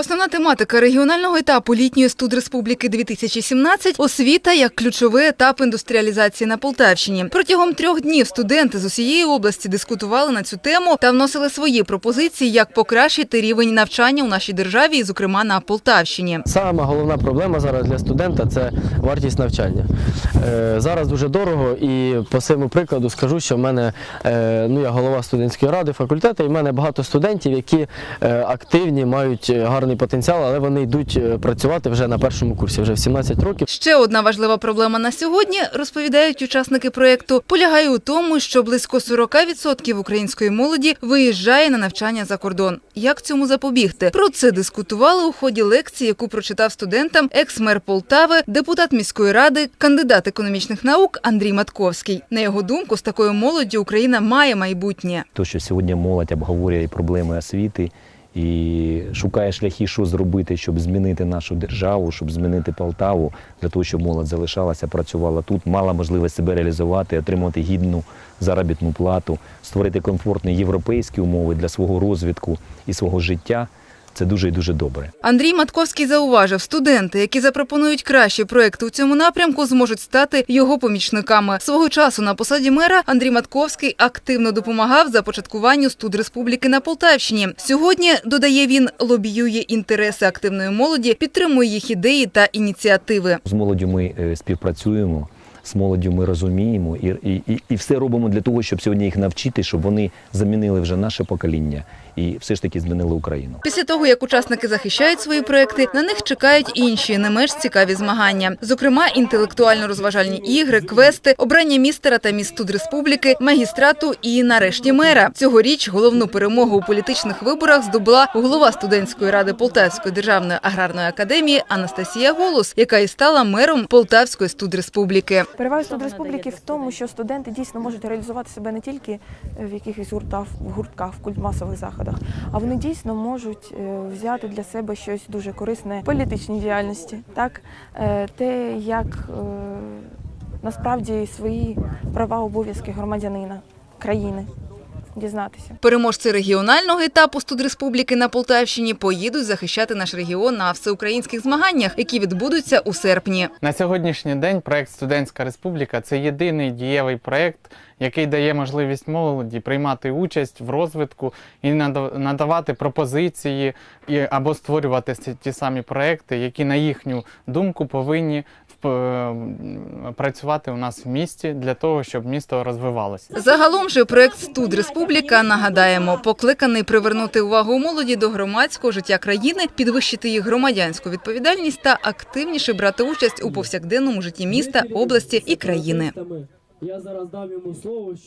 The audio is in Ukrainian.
Основна тематика регіонального етапу літньої студреспубліки 2017 – освіта як ключовий етап індустріалізації на Полтавщині. Протягом трьох днів студенти з усієї області дискутували на цю тему та вносили свої пропозиції, як покращити рівень навчання у нашій державі, і, зокрема на Полтавщині. Сама головна проблема зараз для студента це вартість навчання. Е, зараз дуже дорого, і по своєму прикладу скажу, що в мене е, ну я голова студентської ради факультету, і в мене багато студентів, які е, активні, мають е, гарний потенціал, але вони йдуть е, працювати вже на першому курсі, вже в 17 років. Ще одна важлива проблема на сьогодні, розповідають учасники проєкту, полягає у тому, що близько 40% української молоді виїжджає на навчання за кордон. Як цьому запобігти? Про це дискутували у ході лекції, яку прочитав студентам екс-мер Полтави, депутат міської ради, кандидат економічних наук Андрій Матковський. На його думку, з такою молоддю Україна має майбутнє. То, що сьогодні молодь обговорює проблеми освіти і шукає шляхи, що зробити, щоб змінити нашу державу, щоб змінити Полтаву, для того, щоб молодь залишалася, працювала тут, мала можливість себе реалізувати, отримати гідну заробітну плату, створити комфортні європейські умови для свого розвитку і свого життя. Це дуже і дуже добре. Андрій Матковський зауважив, студенти, які запропонують кращі проекти у цьому напрямку, зможуть стати його помічниками. Свого часу на посаді мера Андрій Матковський активно допомагав започаткуванню студреспубліки на Полтавщині. Сьогодні, додає він, лобіює інтереси активної молоді, підтримує їх ідеї та ініціативи. З молоддю ми е, співпрацюємо, з молоддю ми розуміємо і, і, і все робимо для того, щоб сьогодні їх навчити, щоб вони замінили вже наше покоління і все ж таки змінили Україну. Після того, як учасники захищають свої проекти, на них чекають інші не менш цікаві змагання. Зокрема, інтелектуально-розважальні ігри, квести, обрання містера та міст студреспубліки, магістрату і, нарешті, мера. Цьогоріч головну перемогу у політичних виборах здобула голова студентської ради Полтавської державної аграрної академії Анастасія Голос, яка і стала мером Полтавської студреспубліки. Перевага студреспубліки в тому, що студенти дійсно можуть реалізувати себе не тільки в якихось гуртах, в гуртках, в культмасових заходах, а вони дійсно можуть е, взяти для себе щось дуже корисне в політичній діяльності, так Е, те, як е, насправді свої права, обов'язки громадянина країни дізнатися. Переможці регіонального етапу студреспубліки на Полтавщині поїдуть захищати наш регіон на всеукраїнських змаганнях, які відбудуться у серпні. На сьогоднішній день проект Студентська Республіка це єдиний дієвий проект, який дає можливість молоді приймати участь в розвитку і нада- надавати пропозиції і, або створювати ті самі проекти, які, на їхню думку, повинні працювати у нас в місті для того, щоб місто розвивалося. Загалом же проект Студ Республіка нагадаємо, покликаний привернути увагу молоді до громадського життя країни, підвищити їх громадянську відповідальність та активніше брати участь у повсякденному житті міста, області і країни. Я зараз дам йому слово.